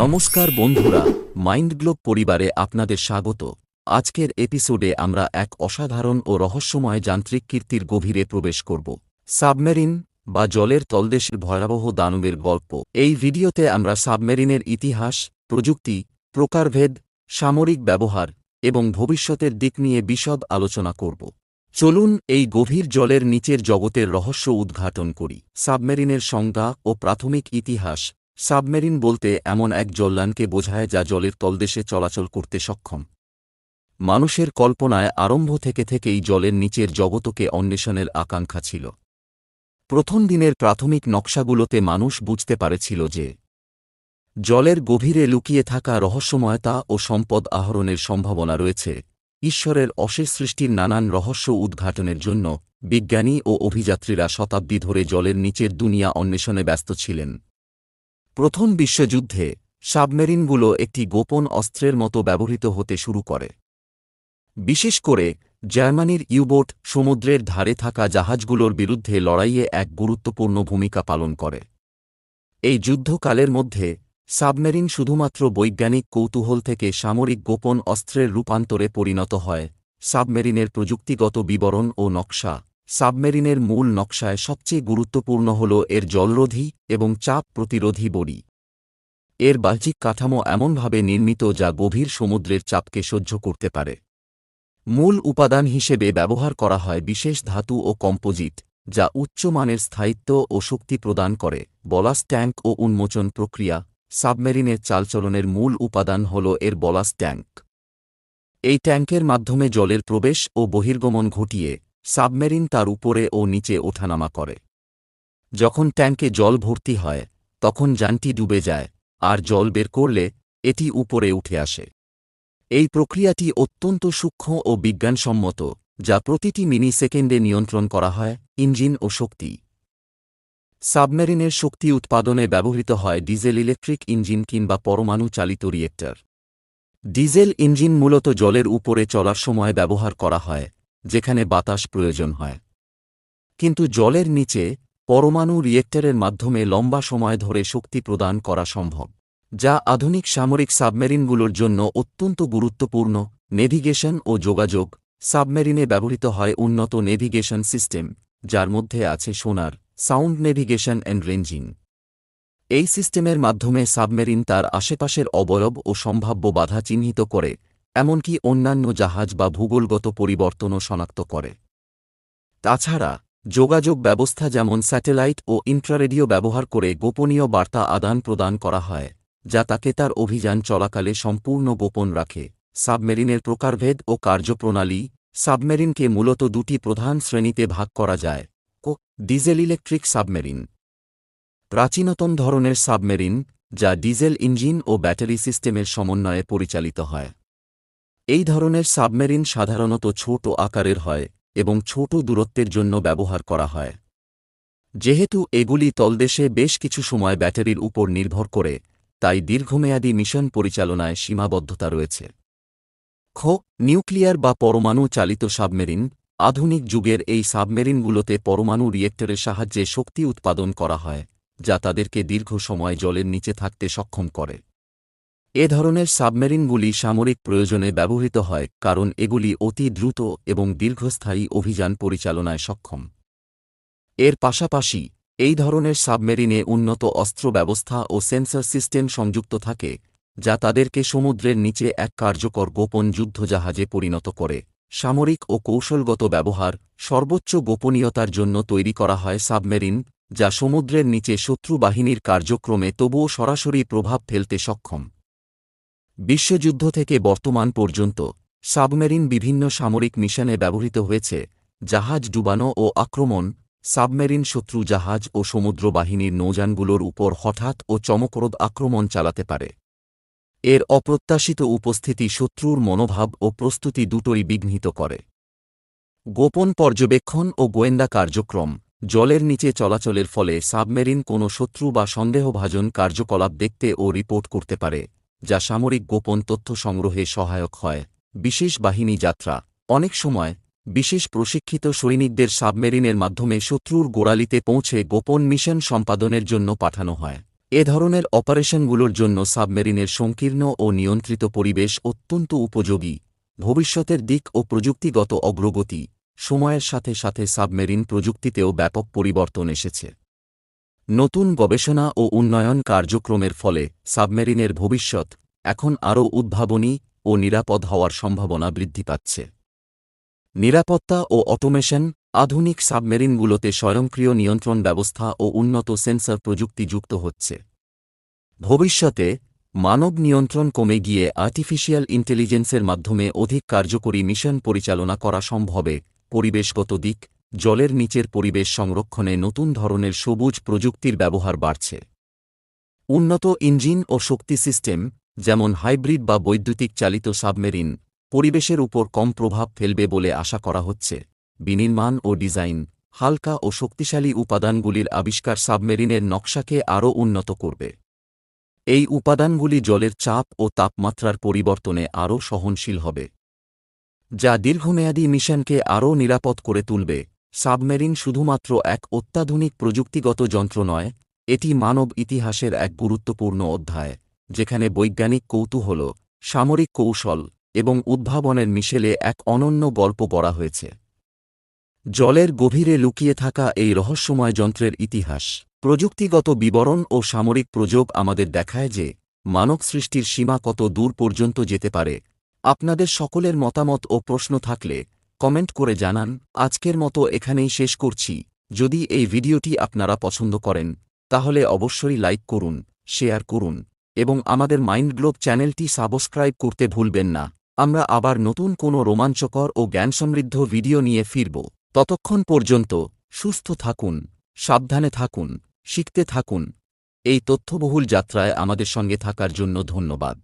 নমস্কার বন্ধুরা, mind globe পরিবারে আপনাদের স্বাগত। আজকের এপিসোডে আমরা এক অসাধারণ ও রহস্যময় যান্ত্রিক কীর্তির গভীরে প্রবেশ করব। সাবমেরিন বা জলের তলদেশের ভয়াবহ দানবের গল্প। এই ভিডিওতে আমরা সাবমেরিনের ইতিহাস, প্রযুক্তি, প্রকারভেদ, সামরিক ব্যবহার এবং ভবিষ্যতের দিক নিয়ে বিশদ আলোচনা করব। চলুন এই গভীর জলের নিচের জগতের রহস্য উদ্ঘাটন করি। সাবমেরিনের সংজ্ঞা ও প্রাথমিক ইতিহাস সাবমেরিন বলতে এমন এক জল্যানকে বোঝায় যা জলের তলদেশে চলাচল করতে সক্ষম। মানুষের কল্পনায় আরম্ভ থেকে থেকেই জলের নিচের জগতকে অন্বেষণের আকাঙ্ক্ষা ছিল। প্রথম দিনের প্রাথমিক নকশাগুলোতে মানুষ বুঝতে পারেছিল যে, জলের গভীরে লুকিয়ে থাকা রহস্যময়তা ও সম্পদ আহরণের সম্ভাবনা রয়েছে। ঈশ্বরের অশেষ সৃষ্টির নানান রহস্য উদ্ঘাটনের জন্য বিজ্ঞানী ও অভিযাত্রীরা শতাব্দী ধরে জলের নিচের দুনিয়া অন্বেষণে ব্যস্ত ছিলেন। প্রথম বিশ্বযুদ্ধে, সাবমেরিনগুলো একটি গোপন অস্ত্রের মতো ব্যবহৃত হতে শুরু করে। বিশেষ করে, জার্মানির ইউবোট সমুদ্রের ধারে থাকা জাহাজগুলোর বিরুদ্ধে লড়াইয়ে এক গুরুত্বপূর্ণ ভূমিকা পালন করে। এই যুদ্ধকালের মধ্যে, সাবমেরিন শুধুমাত্র বৈজ্ঞানিক কৌতূহল থেকে সামরিক গোপন অস্ত্রের রূপান্তরে পরিণত হয়। সাবমেরিনের প্রযুক্তিগত বিবরণ ও নকশা সাবমেরিনের মূল নকশায় সবচেয়ে গুরুত্বপূর্ণ হল এর জলরোধী এবং চাপ প্রতিরোধী বডি। এর বাহ্যিক কাঠামো এমনভাবে নির্মিত যা গভীর সমুদ্রের চাপকে সহ্য করতে পারে। মূল উপাদান হিসেবে ব্যবহার করা হয় বিশেষ ধাতু ও কম্পোজিট, যা উচ্চমানের স্থায়িত্ব ও শক্তি প্রদান করে। বলাস ট্যাঙ্ক ও উন্মোচন প্রক্রিয়া, সাবমেরিনের চালচলনের মূল উপাদান হল এর বলাস ট্যাঙ্ক। এই ট্যাঙ্কের মাধ্যমে জলের প্রবেশ ও বহির্গমন ঘটিয়ে সাবমেরিন তার উপরে ও নিচে ওঠানামা করে। যখন ট্যাঙ্কে জল ভর্তি হয়, তখন যানটি ডুবে যায়, আর জল বের করলে এটি উপরে উঠে আসে। এই প্রক্রিয়াটি অত্যন্ত সূক্ষ্ম ও বিজ্ঞানসম্মত, যা প্রতিটি মিনি সেকেন্ডে নিয়ন্ত্রণ করা হয়, ইঞ্জিন ও শক্তি। সাবমেরিনের শক্তি উৎপাদনে ব্যবহৃত হয় ডিজেল ইলেকট্রিক ইঞ্জিন কিংবা পরমাণু চালিত রিয়েক্টর। ডিজেল ইঞ্জিন মূলত জলের উপরে চলার সময় ব্যবহার করা হয় যেখানে বাতাস প্রয়োজন হয়। কিন্তু জলের নিচে পরমাণু রিয়েক্টরের মাধ্যমে লম্বা সময় ধরে শক্তি প্রদান করা সম্ভব, যা আধুনিক সামরিক সাবমেরিনগুলোর জন্য অত্যন্ত গুরুত্বপূর্ণ। নেভিগেশন ও যোগাযোগ সাবমেরিনে ব্যবহৃত হয় উন্নত নেভিগেশন সিস্টেম, যার মধ্যে আছে সোনার, সাউন্ড নেভিগেশন অ্যান্ড রেঞ্জিং। এই সিস্টেমের মাধ্যমে সাবমেরিন তার আশেপাশের অবয়ব ও সম্ভাব্য বাধা চিহ্নিত করে। এমনকি অন্যান্য জাহাজ বা ভূগোলগত পরিবর্তনও শনাক্ত করে। তাছাড়া, যোগাযোগ ব্যবস্থা যেমন স্যাটেলাইট ও ইন্ট্রারেডিও ব্যবহার করে গোপনীয় বার্তা আদান প্রদান করা হয়, যা তাকে তার অভিযান চলাকালে সম্পূর্ণ গোপন রাখে। সাবমেরিনের প্রকারভেদ ও কার্যপ্রণালী, সাবমেরিনকে মূলত দুটি প্রধান শ্রেণীতে ভাগ করা যায়। ও ডিজেল ইলেকট্রিক সাবমেরিন। প্রাচীনতম ধরনের সাবমেরিন, যা ডিজেল ইঞ্জিন ও ব্যাটারি সিস্টেমের সমন্বয়ে পরিচালিত হয়। এই ধরনের সাবমেরিন সাধারণত ছোট আকারের হয় এবং ছোট দূরত্বের জন্য ব্যবহার করা হয়। যেহেতু এগুলি তলদেশে বেশ কিছু সময় ব্যাটারির উপর নির্ভর করে, তাই দীর্ঘমেয়াদী মিশন পরিচালনায় সীমাবদ্ধতা রয়েছে। খ, নিউক্লিয়ার বা পরমাণু চালিত সাবমেরিন, আধুনিক যুগের এই সাবমেরিনগুলোতে পরমাণু রিয়েক্টরের সাহায্যে শক্তি উৎপাদন করা হয়, যা তাদেরকে দীর্ঘ সময় জলের নিচে থাকতে সক্ষম করে। এ ধরনের সাবমেরিনগুলি সামরিক প্রয়োজনে ব্যবহৃত হয়, কারণ এগুলি অতি দ্রুত এবং দীর্ঘস্থায়ী অভিযান পরিচালনায় সক্ষম। এর পাশাপাশি, এই ধরনের সাবমেরিনে উন্নত অস্ত্র ব্যবস্থা ও সেন্সর সিস্টেম সংযুক্ত থাকে, যা তাদেরকে সমুদ্রের নিচে এক কার্যকর গোপন যুদ্ধজাহাজে পরিণত করে। সামরিক ও কৌশলগত ব্যবহার সর্বোচ্চ গোপনীয়তার জন্য তৈরি করা হয় সাবমেরিন, যা সমুদ্রের নিচে শত্রু বাহিনীর কার্যক্রমে তবুও সরাসরি প্রভাব ফেলতে সক্ষম। বিশ্বযুদ্ধ থেকে বর্তমান পর্যন্ত, সাবমেরিন বিভিন্ন সামরিক মিশনে ব্যবহৃত হয়েছে, জাহাজ ডুবানো ও আক্রমণ, সাবমেরিন শত্রু জাহাজ ও সমুদ্র বাহিনীর নৌযানগুলোর উপর হঠাৎ ও চমকরোদ আক্রমণ চালাতে পারে। এর অপ্রত্যাশিত উপস্থিতি শত্রুর মনোভাব ও প্রস্তুতি দুটোই বিঘ্নিত করে। গোপন পর্যবেক্ষণ ও গোয়েন্দা কার্যক্রম, জলের নিচে চলাচলের ফলে সাবমেরিন কোনো শত্রু বা সন্দেহভাজন কার্যকলাপ দেখতে ও রিপোর্ট করতে পারে। যা সামরিক গোপন তথ্য সংগ্রহে সহায়ক হয়। বিশেষ বাহিনী যাত্রা। অনেক সময়, বিশেষ প্রশিক্ষিত সৈনিকদের সাবমেরিনের মাধ্যমে শত্রুর গোড়ালিতে পৌঁছে গোপন মিশন সম্পাদনের জন্য পাঠানো হয়। এ ধরনের অপারেশনগুলোর জন্য সাবমেরিনের সংকীর্ণ ও নিয়ন্ত্রিত পরিবেশ অত্যন্ত উপযোগী। ভবিষ্যতের দিক ও প্রযুক্তিগত অগ্রগতি। সময়ের সাথে সাথে সাবমেরিন প্রযুক্তিতেও ব্যাপক পরিবর্তন এসেছে। নতুন গবেষণা ও উন্নয়ন কার্যক্রমের ফলে সাবমেরিনের ভবিষ্যৎ এখন আরও উদ্ভাবনী ও নিরাপদ হওয়ার সম্ভাবনা বৃদ্ধি পাচ্ছে। নিরাপত্তা ও অটোমেশন আধুনিক সাবমেরিনগুলোতে স্বয়ংক্রিয় নিয়ন্ত্রণ ব্যবস্থা ও উন্নত সেন্সর প্রযুক্তি যুক্ত হচ্ছে। ভবিষ্যতে মানব নিয়ন্ত্রণ কমে গিয়ে আর্টিফিশিয়াল ইন্টেলিজেন্সের মাধ্যমে অধিক কার্যকরী মিশন পরিচালনা করা সম্ভবে পরিবেশগত দিক জলের নিচের পরিবেশ সংরক্ষণে নতুন ধরনের সবুজ প্রযুক্তির ব্যবহার বাড়ছে। উন্নত ইঞ্জিন ও শক্তি সিস্টেম, যেমন হাইব্রিড বা বৈদ্যুতিক চালিত সাবমেরিন, পরিবেশের উপর কম প্রভাব ফেলবে বলে আশা করা হচ্ছে। বিনির্মাণ ও ডিজাইন, হালকা ও শক্তিশালী উপাদানগুলির আবিষ্কার সাবমেরিনের নকশাকে আরও উন্নত করবে। এই উপাদানগুলি জলের চাপ ও তাপমাত্রার পরিবর্তনে আরও সহনশীল হবে, যা দীর্ঘমেয়াদী মিশনকে আরও নিরাপদ করে তুলবে। সাবমেরিন শুধুমাত্র এক অত্যাধুনিক প্রযুক্তিগত যন্ত্র নয়, এটি মানব ইতিহাসের এক গুরুত্বপূর্ণ অধ্যায়, যেখানে বৈজ্ঞানিক কৌতূহল, সামরিক কৌশল এবং উদ্ভাবনের মিশেলে এক অনন্য গল্প গড়া হয়েছে। জলের গভীরে লুকিয়ে থাকা এই রহস্যময় যন্ত্রের ইতিহাস, প্রযুক্তিগত বিবরণ ও সামরিক প্রযোগ আমাদের দেখায় যে মানব সৃষ্টির সীমা কত দূর পর্যন্ত যেতে পারে। আপনাদের সকলের মতামত ও প্রশ্ন থাকলে কমেন্ট করে জানান, আজকের মতো এখানেই শেষ করছি। যদি এই ভিডিওটি আপনারা পছন্দ করেন, তাহলে অবশ্যই লাইক করুন, শেয়ার করুন, এবং আমাদের মাইন্ড গ্লোব চ্যানেলটি সাবস্ক্রাইব করতে ভুলবেন না। আমরা আবার নতুন কোনো রোমাঞ্চকর ও জ্ঞানসমৃদ্ধ ভিডিও নিয়ে ফিরব। ততক্ষণ পর্যন্ত সুস্থ থাকুন, সাবধানে থাকুন, শিখতে থাকুন। এই তথ্যবহুল যাত্রায় আমাদের সঙ্গে থাকার জন্য ধন্যবাদ।